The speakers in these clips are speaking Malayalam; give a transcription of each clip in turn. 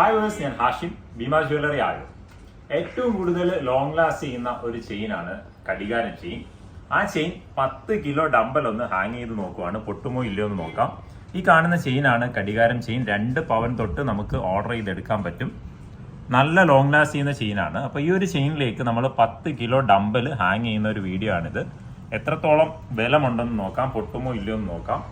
ഹായ് വേഴ്സ് ഞാൻ ഹാഷിം ഭീമ ജ്വല്ലറി ആയോ ഏറ്റവും കൂടുതൽ ലോങ് ലാസ്റ്റ് ചെയ്യുന്ന ഒരു ചെയിനാണ് കടികാരൻ ചെയിൻ ആ ചെയിൻ പത്ത് കിലോ ഡമ്പൽ ഒന്ന് ഹാങ് ചെയ്ത് നോക്കുവാണ്. പൊട്ടുമോ ഇല്ലയോ എന്ന് നോക്കാം. ഈ കാണുന്ന ചെയിനാണ് കടികാരം ചെയിൻ രണ്ട് പവൻ തൊട്ട് നമുക്ക് ഓർഡർ ചെയ്തെടുക്കാൻ പറ്റും. നല്ല ലോങ് ലാസ്റ്റ് ചെയ്യുന്ന ചെയിനാണ് അപ്പോൾ ഈ ഒരു ചെയിനിലേക്ക് നമ്മൾ പത്ത് കിലോ ഡമ്പൽ ഹാങ് ചെയ്യുന്ന ഒരു വീഡിയോ ആണിത്. എത്രത്തോളം ബലമുണ്ടെന്ന് നോക്കാം. പൊട്ടുമോ ഇല്ലയോ എന്ന് നോക്കാം.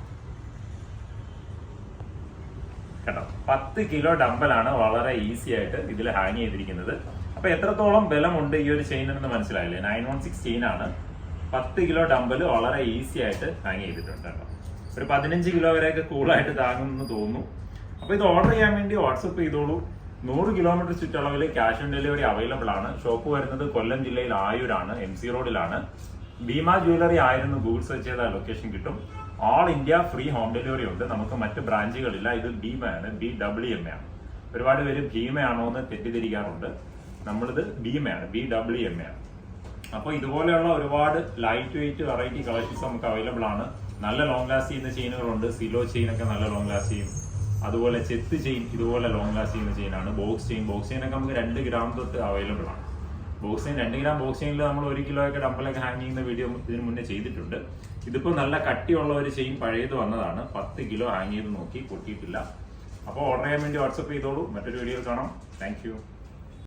കേട്ടോ. പത്ത് കിലോ ഡമ്പലാണ് വളരെ ഈസി ആയിട്ട് ഇതിൽ ഹാങ് ചെയ്തിരിക്കുന്നത്. അപ്പൊ എത്രത്തോളം ബലമുണ്ട് ഈ ഒരു ചെയിൻ എന്ന് മനസ്സിലായില്ലേ? നയൻ വൺ സിക്സ് ആണ്. പത്ത് കിലോ ഡമ്പൽ വളരെ ഈസി ആയിട്ട് ഹാങ് ചെയ്തിട്ടുണ്ട് കേട്ടോ. ഒരു പതിനഞ്ച് കിലോ വരെയൊക്കെ കൂളായിട്ട് താങ്ങുമെന്ന് തോന്നുന്നു. അപ്പൊ ഇത് ഓർഡർ ചെയ്യാൻ വേണ്ടി വാട്സപ്പ് ചെയ്തോളൂ. നൂറ് കിലോമീറ്റർ ചുറ്റളവിൽ ക്യാഷ് ഓൺ ഡെലിവറി അവൈലബിൾ ആണ്. ഷോപ്പ് വരുന്നത് കൊല്ലം ജില്ലയിൽ ആയൂരാണ് എം സി റോഡിലാണ് ഭീമ ജ്വല്ലറി ആയിരുന്നു ഗൂഗിൾ സെർച്ച് ചെയ്ത ലൊക്കേഷൻ കിട്ടും. All India free home delivery ഉണ്ട്. നമുക്ക് മറ്റ് ബ്രാഞ്ചുകളില്ല. ഇത് ഭീമയാണ്. ബി ഡബ്ല്യു എം ആണ്. ഒരുപാട് പേര് ഭീമയാണോ എന്ന് തെറ്റിദ്ധരിക്കാറുണ്ട്. നമ്മളിത് ഭീമയാണ്. ബി ഡബ്ല്യു എം ആണ്. അപ്പോൾ ഇതുപോലെയുള്ള ഒരുപാട് ലൈറ്റ് വെയിറ്റ് വെറൈറ്റി കളക്ഷൻസ് നമുക്ക് അവൈലബിൾ ആണ്. നല്ല ലോങ് ലാസ്റ്റ് ചെയ്യുന്ന ചെയിനുകളുണ്ട്. സിലോ ചെയിൻ ഒക്കെ നല്ല ലോങ് ലാസ്റ്റ് ചെയ്യും. അതുപോലെ ചെത്ത് ചെയിൻ ഇതുപോലെ ലോങ് ലാസ്റ്റ് ചെയ്യുന്ന ചെയിനാണ്. ബോക്സ് ചെയിൻ ബോക്സ് ചെയിൻ ഒക്കെ നമുക്ക് രണ്ട് ഗ്രാം തൊട്ട് അവൈലബിൾ ആണ്. ബോക്സ് ചെയിൻ രണ്ട് ഗ്രാം ബോക്സിങ്ങിൽ നമ്മൾ ഒരു കിലോ ഡമ്പലൊക്കെ ഹാങ് ചെയ്യുന്ന വീഡിയോ ഇതിന് മുന്നേ ചെയ്തിട്ടുണ്ട്. ഇതിപ്പോൾ നല്ല കട്ടിയുള്ള ഒരു ചെയിൻ പഴയത് വന്നതാണ്. പത്ത് കിലോ ഹാങ് ചെയ്ത് നോക്കി പൊട്ടിയിട്ടില്ല. അപ്പോൾ ഓർഡർ ചെയ്യാൻ വേണ്ടി വാട്സപ്പ് ചെയ്തോളൂ. മറ്റൊരു വീഡിയോ കാണാം. താങ്ക്